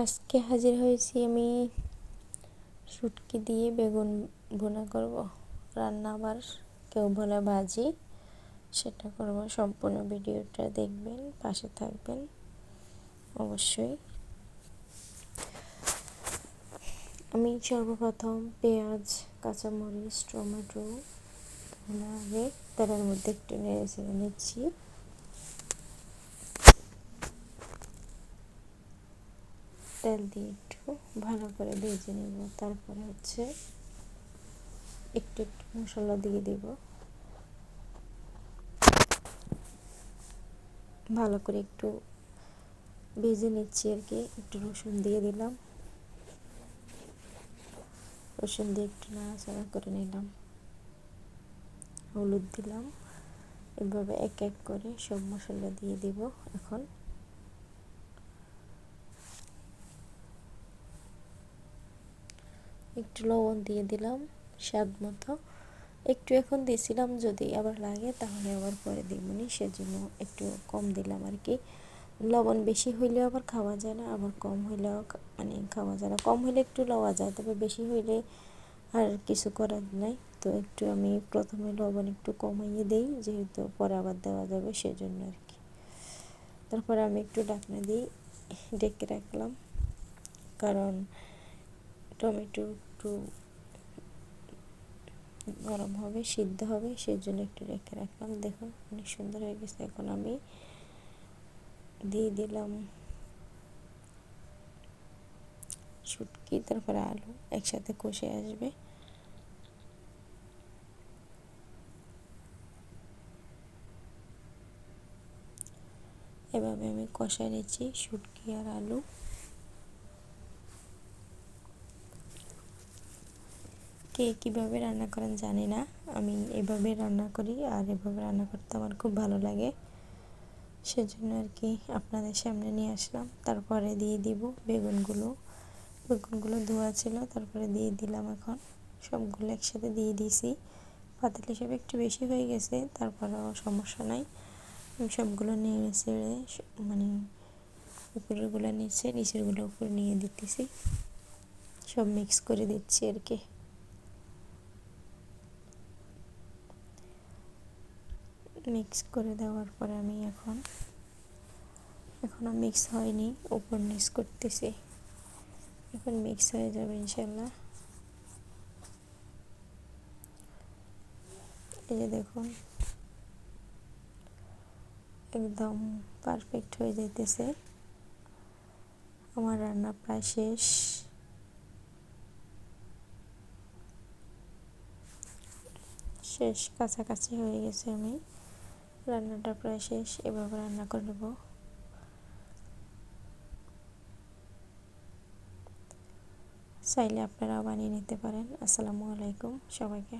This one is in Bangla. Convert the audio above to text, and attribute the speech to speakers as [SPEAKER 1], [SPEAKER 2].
[SPEAKER 1] আজকে হাজির হয়েছি আমি শুটকি দিয়ে বেগুন ভুনা করব। রান্না আবার কেউ বলে ভাজি, সেটা করব। সম্পূর্ণ ভিডিওটা দেখবেন, পাশে থাকবেন, অবশ্যই। আমি সর্বপ্রথম পেঁয়াজ, কাঁচামরিচ, টমেটো আগে তেলের মধ্যে একটু নেড়ে চেড়ে নিচ্ছি। তেল দিয়ে একটু ভালো করে ভেজে নেব। তারপরে হচ্ছে একটু একটু মশলা দিয়ে দেব। ভালো করে একটু ভেজে নিচ্ছি আর কি। একটু রসুন দিয়ে দিলাম। রসুন দিয়ে একটু নাড়াচাড়া করে নিলাম। হলুদ দিলাম। এভাবে এক এক করে সব মশলা দিয়ে দেব এখন। একটু লবণ দিয়ে দিলাম, স্বাদ মতো। একটু এখন দিয়েছিলাম, যদি আবার লাগে তাহলে আবার পরে দিবনি, সেজন্য একটু কম দিলাম আর কি। লবণ বেশি হইলেও আবার খাওয়া যায় না, আবার কম হইলেও মানে খাওয়া যায় না। কম হইলে একটু লওয়া যায়, তবে বেশি হইলে আর কিছু করার নাই। তো একটু আমি প্রথমে লবণ একটু কমাইয়ে দিই, যেহেতু পরে আবার দেওয়া যাবে, সেজন্য আর কি। তারপরে আমি একটু ডাকনা দিই ডেকে রাখলাম, কারণ টমেটো একটু গরম হবে, সিদ্ধ হবে সেই জন্য একটু রেখে রাখলাম। দেখুন, অনেক সুন্দর হয়ে গেছে। এখন আমি দিয়ে দিলাম শুটকি, তারপরে আলু একসাথে কষে আসবে। এভাবে আমি কষায় নিচ্ছি শুটকি আর আলু। কে কীভাবে রান্না করেন জানি না। আমি এভাবে রান্না করি আর এভাবে রান্না করতে আমার খুব ভালো লাগে। সেজন্য আর কি আপনাদের সামনে নিয়ে আসলাম। তারপরে দিয়ে দিব বেগুনগুলো। বেগুনগুলো ধোয়া ছিল, তারপরে দিয়ে দিলাম এখন। সবগুলো একসাথে দিয়ে দিয়েছি। পাতিল হিসেবে একটু বেশি হয়ে গেছে, তারপরেও সমস্যা নাই। আমি সবগুলো নিয়ে ছেড়ে মানে উপরেরগুলো নিচে, নিচেরগুলো উপরে নিয়ে দিতেছি। সব মিক্স করে দিচ্ছি আর কি। মিক্স করে দেওয়ার পরে আমি এখন, এখনও মিক্স হয়নি, উপর নিচ করতেছি। এখন মিক্স হয়ে যাবে ইনশাল্লাহ। এই যে দেখুন, একদম পারফেক্ট হয়ে যাইতেছে। আমার রান্না প্রায় শেষ। শেষ কাছাকাছি হয়ে গেছে আমি। রান্নাটা প্রায় শেষ, এভাবে রান্না করে নেব। চাইলে আপনারাও বানিয়ে নিতে পারেন। আসসালামু আলাইকুম সবাইকে।